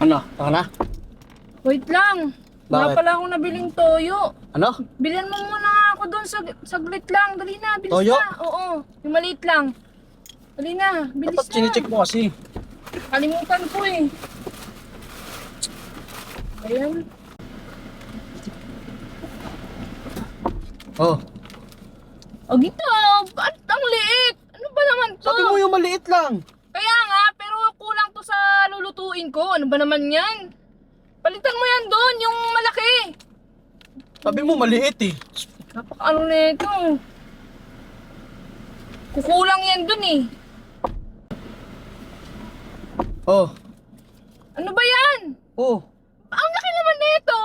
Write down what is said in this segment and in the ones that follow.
ka na? Wait lang. Wala Bakit? pala akong nabiling toyo. Ano? Bilhan mo muna nga ako doon. Sag saglit lang. Dali na. Bilis Toyo? na. Oo. Yung maliit lang. Dali na. Bilis Dapat na. chinecheck mo kasi. Kalimutan ko eh. Ayan. Oh. O gito. Ba't ang liit? Ano ba naman to? Sabi mo yung maliit lang. Lulutuin ko. Ano ba naman yan? Palitan mo yan doon, yung malaki. Sabi mo maliit eh. Napaka ano na ito. Kukulang yan dun eh. Oh. Ano ba yan? Oh. Ang laki naman na ito.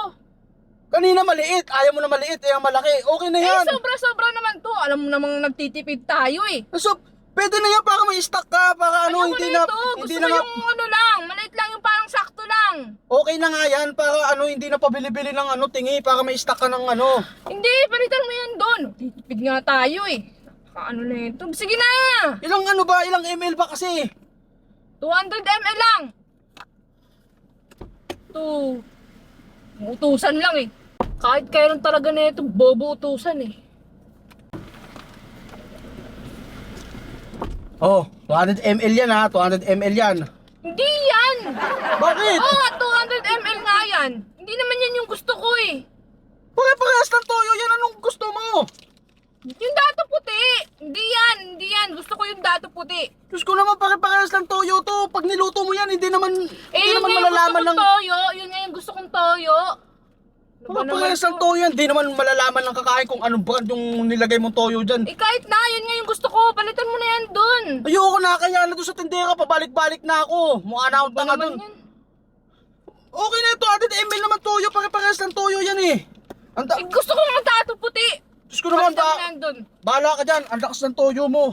Kanina maliit. Ayaw mo na maliit. Eh, ang malaki. Okay na Eh, yan. sobra-sobra naman to. Alam mo namang nagtitipid tayo eh. So, pwede na yan para may stock ka. Para ano, Ayoko hindi na na, ito. hindi Gusto na ko nga, yung ano lang. Maliit lang yung parang sakto lang. Okay na nga yan. Para ano, hindi na pabili-bili ng ano, tingi. Para may stock ka ng ano. Hindi, palitan mo yan doon. Titipid nga tayo eh. Ano na ito? Sige na! Ilang ano ba, ilang ml ba kasi? 200 ml lang. Ito. Utusan lang eh. Kahit kailan talaga na ito, bobo utusan eh. Oh, 200 ml yan ha. 200 ml yan. Bakit? Oo nga, 200 ml nga yan. Hindi naman yan yung gusto ko eh. Pare-parehas ng toyo yan. Anong gusto mo? Yung dato puti. Hindi yan, hindi yan. Gusto ko yung dato puti. Diyos ko naman, pare-parehas ng toyo to. Pag niluto mo yan, hindi naman, Eh, hindi yun naman nga yung gusto malalaman kong ng... toyo. Yun nga yung gusto kong toyo. Ano naman Pare-parehas ng to? toyo yan. Hindi naman malalaman ng kakain kung anong brand yung nilagay mong toyo dyan. Eh kahit na, yun nga yung gusto ko. Palitan mo na yan dun. Ayoko na, kaya na doon sa tindera, pabalik-balik na ako. Mukha na akong tanga naman doon. yan? Okay na ito, 200 ml naman toyo. Pare-parehas ng toyo yan eh. Ang da- Eh, gusto ko ng dato puti. Diyos ko naman, Palitan mo ba- yan dun. bahala ka dyan. Ang lakas ng toyo mo.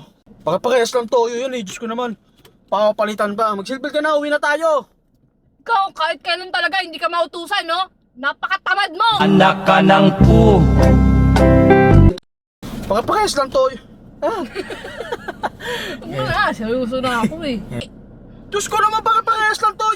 Pare-parehas ng toyo yan eh. Diyos ko naman. Papalitan ba? Magsilbil ka na, uwi na tayo. Ikaw, kahit kailan talaga, hindi ka mautusan, no? Napakatamad mo! Anak ka ng pu. Pare-parehas ng toyo. Ah, Ano na, seryoso na ako eh. Diyos ko naman, pare-parehas ng toyo.